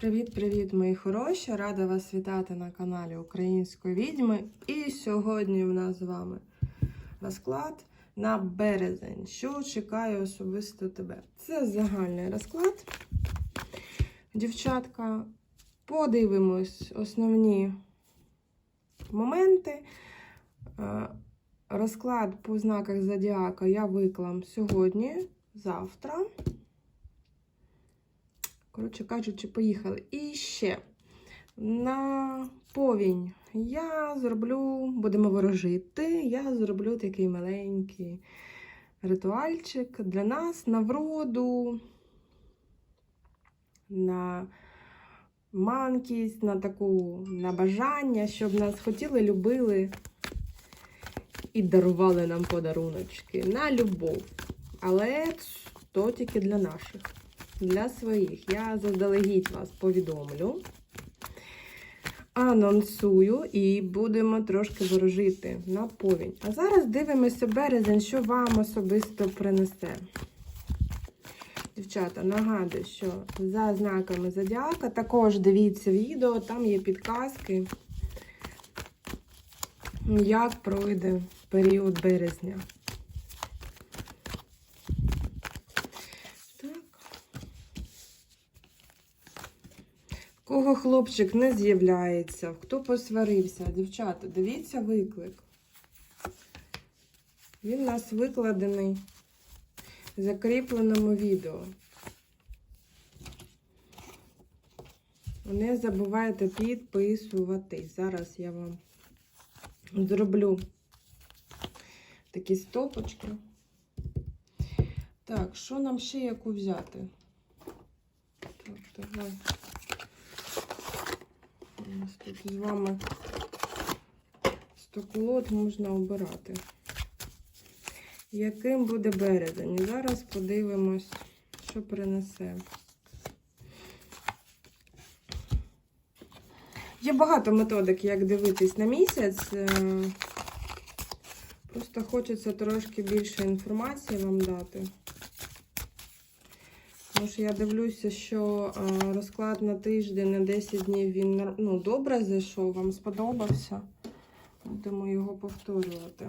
Привіт-привіт, мої хороші! Рада вас вітати на каналі Української відьми. І сьогодні в нас з вами розклад на березень. Що чекає особисто тебе? Це загальний розклад. Дівчатка, подивимось основні моменти. Е, Розклад по знаках зодіака я виклам сьогодні, завтра. Коротше кажучи, поїхали. І ще на повінь я зроблю, будемо ворожити, я зроблю такий маленький ритуальчик для нас на вроду, на манкість, на таку на бажання, щоб нас хотіли, любили і дарували нам подаруночки на любов. Але то тільки для наших для своїх. Я заздалегідь вас повідомлю, анонсую і будемо трошки ворожити на повінь. А зараз дивимося березень, що вам особисто принесе. Дівчата, нагадую, що за знаками зодіака також дивіться відео, там є підказки, як пройде період березня. Так. Кого хлопчик не з'являється, хто посварився, дівчата, дивіться виклик. Він у нас викладений в закріпленому відео. Не забувайте підписуватись. Зараз я вам зроблю такі стопочки. Так, що нам ще яку взяти? Так, давай. У нас тут з вами стоколот можна обирати. Яким буде березень? Зараз подивимось, що принесе. Є багато методик, як дивитись на місяць. Е, Просто хочеться трошки більше інформації вам дати. Тому що я дивлюся, що е, розклад на тиждень, на 10 днів він ну, добре зайшов, вам сподобався. Будемо його повторювати.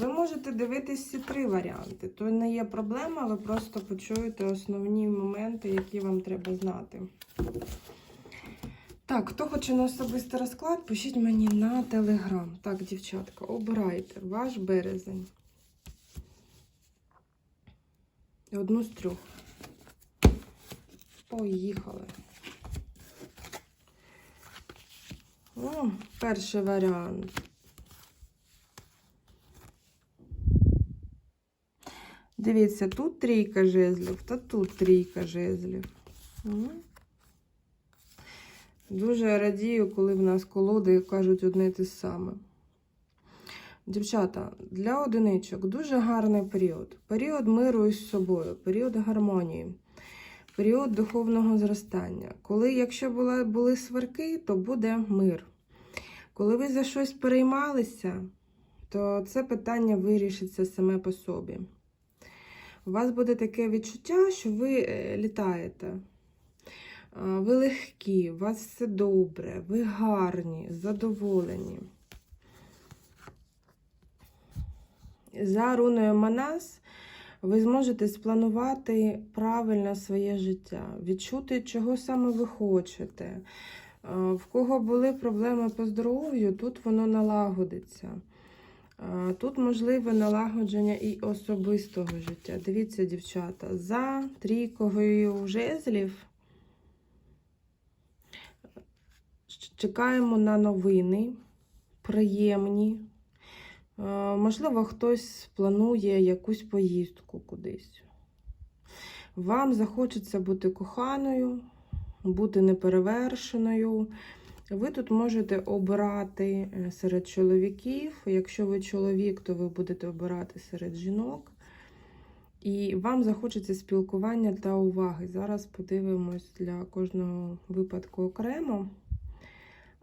Ви можете дивитись всі три варіанти. То не є проблема, ви просто почуєте основні моменти, які вам треба знати. Так, хто хоче на особистий розклад, пишіть мені на телеграм. Так, дівчатка, обирайте ваш березень. Одну з трьох. Поїхали. О, перший варіант. Дивіться, тут трійка жезлів, та тут трійка жезлів. Дуже радію, коли в нас колоди кажуть одне те саме. Дівчата, для одиничок дуже гарний період. Період миру із собою, період гармонії, період духовного зростання. Коли, якщо була, були сварки, то буде мир. Коли ви за щось переймалися, то це питання вирішиться саме по собі. У вас буде таке відчуття, що ви е, літаєте. Ви легкі, у вас все добре, ви гарні, задоволені. За руною Манас ви зможете спланувати правильно своє життя, відчути, чого саме ви хочете. В кого були проблеми по здоров'ю, тут воно налагодиться. Тут можливе налагодження і особистого життя. Дивіться, дівчата, за трійкою жезлів чекаємо на новини, приємні. Е, Можливо, хтось планує якусь поїздку кудись. Вам захочеться бути коханою, бути неперевершеною. Ви тут можете обирати е, серед чоловіків. Якщо ви чоловік, то ви будете обирати серед жінок. І вам захочеться спілкування та уваги. Зараз подивимось для кожного випадку окремо.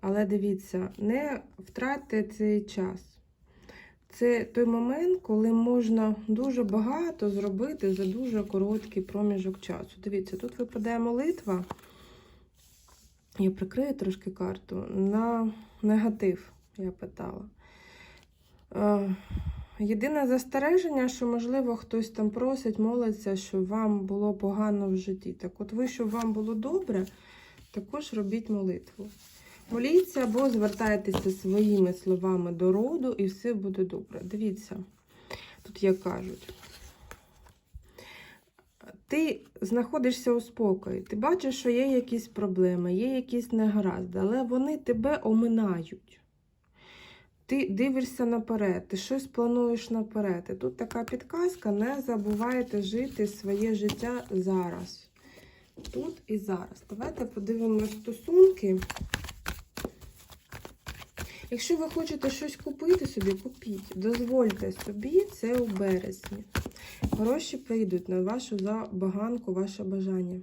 Але дивіться, не втратьте цей час. Це той момент, коли можна дуже багато зробити за дуже короткий проміжок часу. Дивіться, тут випадає молитва. Я прикрию трошки карту на негатив, я питала. Е, Єдине застереження, що, можливо, хтось там просить, молиться, щоб вам було погано в житті. Так от ви, щоб вам було добре, також робіть молитву. Моліться або звертайтеся своїми словами до роду, і все буде добре. Дивіться, тут як кажуть. Ти знаходишся у спокої, ти бачиш, що є якісь проблеми, є якісь негаразди, але вони тебе оминають. Ти дивишся наперед, ти щось плануєш наперед. І тут така підказка: не забувайте жити своє життя зараз. Тут і зараз. Давайте подивимося стосунки. Якщо ви хочете щось купити собі, купіть. Дозвольте собі це у березні. Гроші прийдуть на вашу забаганку, ваше бажання.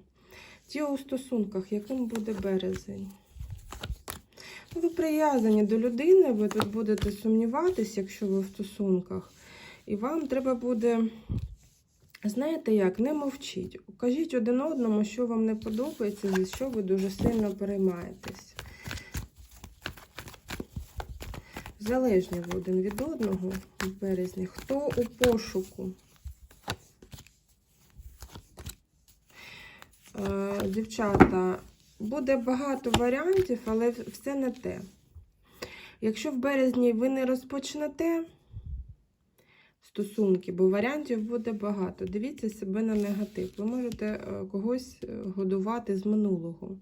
Ті у стосунках, яким буде березень? Ну, Ви прив'язані до людини, ви тут будете сумніватись, якщо ви в стосунках. І вам треба буде, знаєте як, не мовчіть. Кажіть один одному, що вам не подобається, за що ви дуже сильно переймаєтесь. Залежні один від одного в березні. Хто у пошуку? Е, Дівчата, буде багато варіантів, але все не те. Якщо в березні ви не розпочнете стосунки, бо варіантів буде багато, дивіться себе на негатив. Ви можете е, когось е, годувати з минулого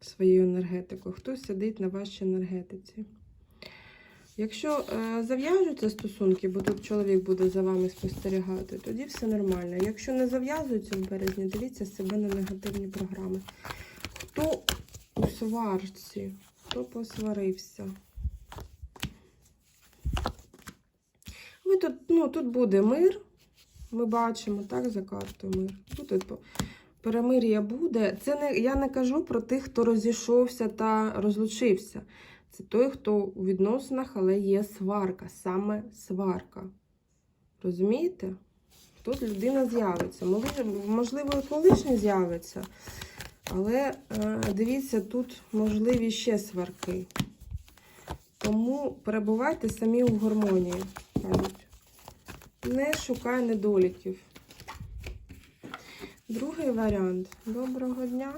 своєю енергетикою. Хтось сидить на вашій енергетиці. Якщо е, зав'яжуться стосунки, бо тут чоловік буде за вами спостерігати, тоді все нормально. Якщо не зав'язуються в березні, дивіться себе на негативні програми. Хто у сварці? Хто посварився? Ви тут, ну, тут буде мир. Ми бачимо, так, за картою мир. Тут перемир'я буде. Це не, я не кажу про тих, хто розійшовся та розлучився. Це той, хто у відносинах, але є сварка, саме сварка. Розумієте? Тут людина з'явиться. Можливо, і колишній з'явиться. Але е, дивіться, тут можливі ще сварки. Тому перебувайте самі у гармонії. Не шукай недоліків. Другий варіант. Доброго дня.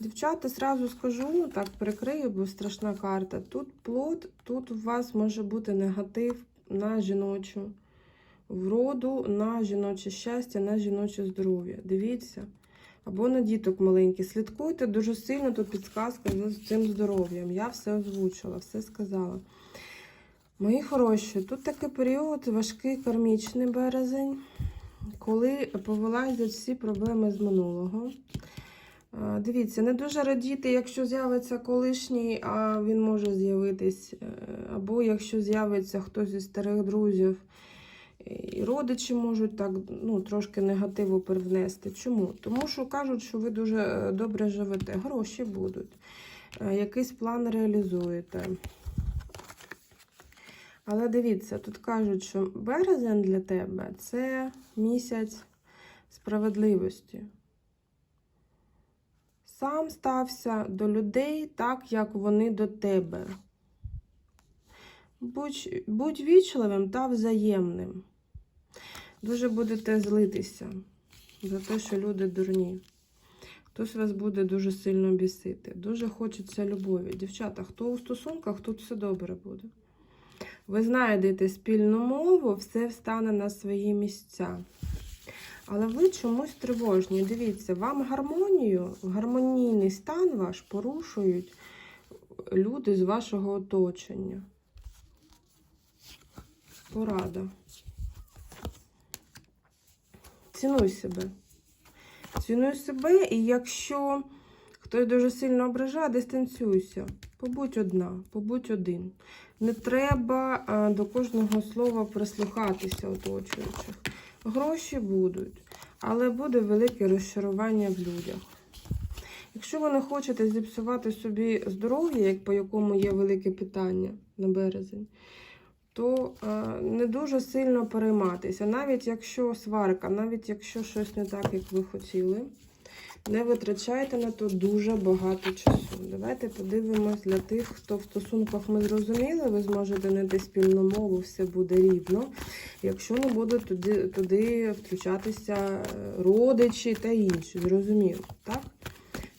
Дівчата, сразу скажу, так прикрию, бо страшна карта. Тут плод, тут у вас може бути негатив на жіночу вроду, на жіноче щастя, на жіноче здоров'я. Дивіться. Або на діток маленьких. Слідкуйте дуже сильно, тут підсказка з цим здоров'ям. Я все озвучила, все сказала. Мої хороші, тут такий період важкий кармічний березень, коли повилазять всі проблеми з минулого. Е, Дивіться, не дуже радіти, якщо з'явиться колишній, а він може з'явитись. е, Або якщо з'явиться хтось зі старих друзів, і родичі можуть так ну, трошки негативу привнести. Чому? Тому що кажуть, що ви дуже е, добре живете, гроші будуть, якийсь план реалізуєте. Але дивіться, тут кажуть, що березень для тебе це місяць справедливості сам стався до людей так, як вони до тебе. Будь, будь вічливим та взаємним. Дуже будете злитися за те, що люди дурні. Хтось вас буде дуже сильно бісити. Дуже хочеться любові. Дівчата, хто у стосунках, тут все добре буде. Ви знайдете спільну мову, все встане на свої місця. Але ви чомусь тривожні. Дивіться, вам гармонію, гармонійний стан ваш порушують люди з вашого оточення. Порада. Цінуй себе. Цінуй себе, і якщо хтось дуже сильно ображає, дистанціюйся. Побудь одна, побудь один. Не треба до кожного слова прислухатися оточуючих. Гроші будуть, але буде велике розчарування в людях. Якщо ви не хочете зіпсувати собі здоров'я, як по якому є велике питання на березень, то е, не дуже сильно перейматися. Навіть якщо сварка, навіть якщо щось не так, як ви хотіли, не витрачайте на то дуже багато часу. Давайте подивимось для тих, хто в стосунках ми зрозуміли, ви зможете знайти спільну мову, все буде рівно. Якщо не будуть туди, туди включатися е, родичі та інші, зрозуміло, так?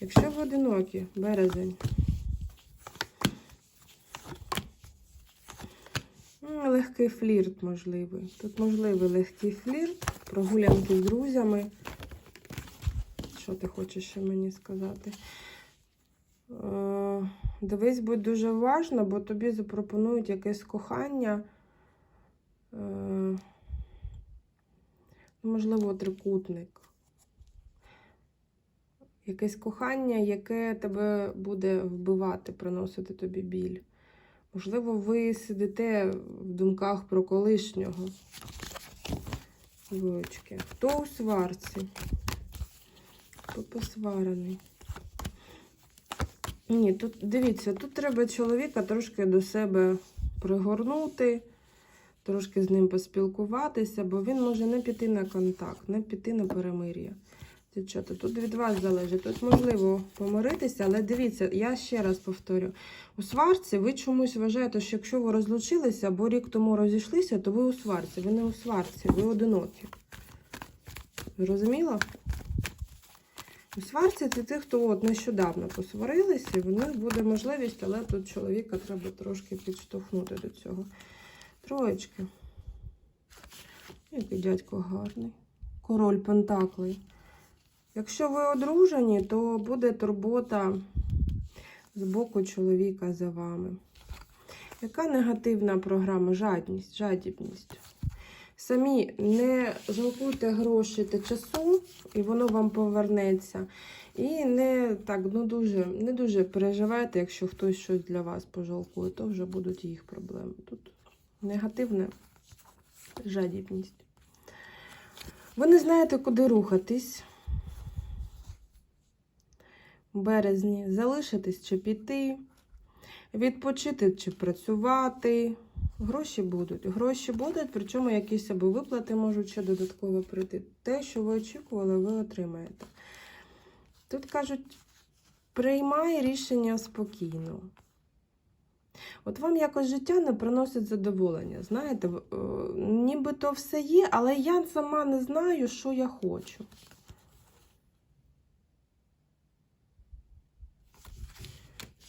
Якщо ви одинокі, березень. Легкий флірт можливий. Тут можливий легкий флірт, прогулянки з друзями. Що ти хочеш ще мені сказати? Е, Дивись, будь дуже уважна, бо тобі запропонують якесь кохання. Е, ну, Можливо, трикутник. Якесь кохання, яке тебе буде вбивати, приносити тобі біль. Можливо, ви сидите в думках про колишнього. Двоєчки. Хто у сварці? Посварений? Ні, тут дивіться, тут треба чоловіка трошки до себе пригорнути, трошки з ним поспілкуватися, бо він може не піти на контакт, не піти на перемир'я. Дівчата, тут від вас залежить. Тут можливо помиритися, але дивіться, я ще раз повторю: у сварці ви чомусь вважаєте, що якщо ви розлучилися або рік тому розійшлися, то ви у сварці. Ви не у сварці, ви одинокі. Зрозуміло? У сварці це ті, хто от нещодавно посварилися, і в них буде можливість, але тут чоловіка треба трошки підштовхнути до цього. Троєчки. Який дядько гарний. Король Пентаклей. Якщо ви одружені, то буде турбота з боку чоловіка за вами. Яка негативна програма? Жадність, жадібність. Самі не жалкуйте грошей та часу, і воно вам повернеться. І не так, ну дуже, не дуже переживайте, якщо хтось щось для вас пожалкує, то вже будуть їх проблеми. Тут негативна жадібність. Ви не знаєте, куди рухатись в березні, залишитись чи піти, відпочити чи працювати. Гроші будуть. Гроші будуть, причому якісь або виплати можуть ще додатково прийти. Те, що ви очікували, ви отримаєте. Тут кажуть, приймай рішення спокійно. От вам якось життя не приносить задоволення. Знаєте, е, нібито все є, але я сама не знаю, що я хочу.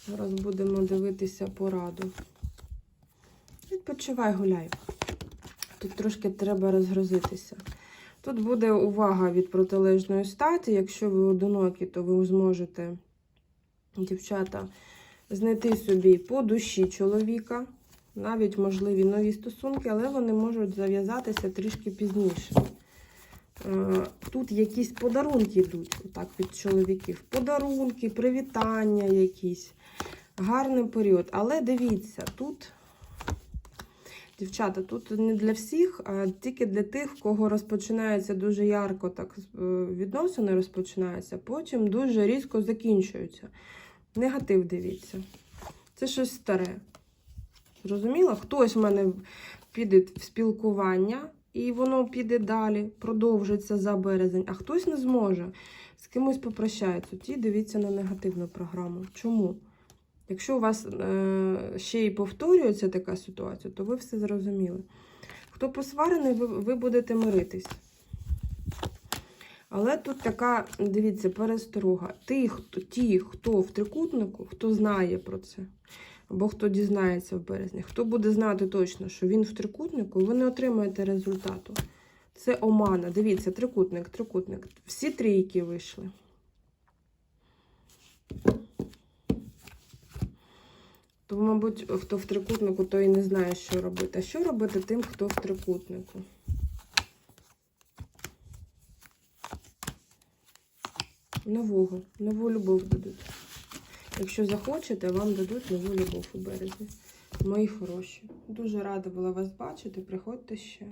Зараз будемо дивитися пораду. Відпочивай, гуляй. Тут трошки треба розгрузитися. Тут буде увага від протилежної статі. Якщо ви одинокі, то ви зможете, дівчата, знайти собі по душі чоловіка. Навіть можливі нові стосунки, але вони можуть зав'язатися трішки пізніше. Е, Тут якісь подарунки йдуть отак від чоловіків. Подарунки, привітання якісь. Гарний період. Але дивіться, тут, дівчата, тут не для всіх, а тільки для тих, в кого розпочинається дуже ярко, так е, відносини розпочинаються, потім дуже різко закінчуються. Негатив дивіться. Це щось старе. Зрозуміло? Хтось в мене піде в спілкування, і воно піде далі, продовжиться за березень, а хтось не зможе. З кимось попрощається. Ті дивіться на негативну програму. Чому? Якщо у вас е, ще й повторюється така ситуація, то ви все зрозуміли. Хто посварений, ви, будете миритись. Але тут така, дивіться, пересторога. Ті, хто, ті, хто в трикутнику, хто знає про це, або хто дізнається в березні, хто буде знати точно, що він в трикутнику, ви не отримаєте результату. Це омана. Дивіться, трикутник, трикутник. Всі трійки вийшли. То, мабуть, хто в трикутнику, той не знає, що робити. А що робити тим, хто в трикутнику? Нового, нову любов дадуть. Якщо захочете, вам дадуть нову любов у березні. Мої хороші. Дуже рада була вас бачити. Приходьте ще.